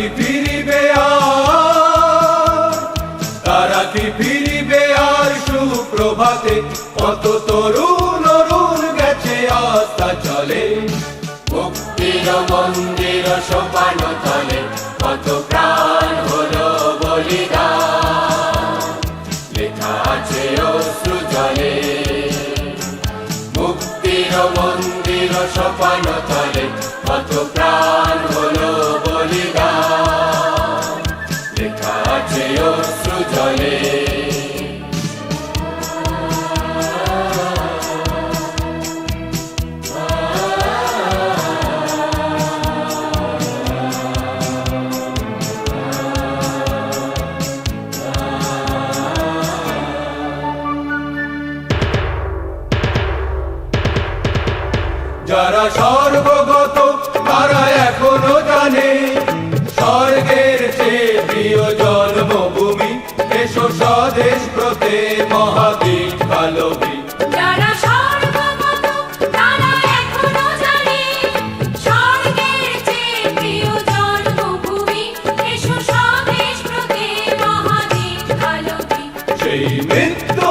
কি ফিরিবে আর? তারা কি ফিরিবে আর সুপ্রভাতে? কত তরুণ অরুণ গেছে, আস্থা চলে। মুক্তির মন্দির সোপান কত প্রাণ হলো বলিদান। লেখা আছে অশ্রু মুক্তির মন্দির সোপান কত প্রাণ আছে অশ্রু জলে যারা সর্বগত স্বদেশ প্রতে মহাদীপ কালবী যারা সর্বগত তারা এখনও জানে স্বর্গের চেয়ে প্রিয় জন্মভূমি এসো স্বদেশ প্রতি মহাদীপ আলোকে সেই মিথ্যা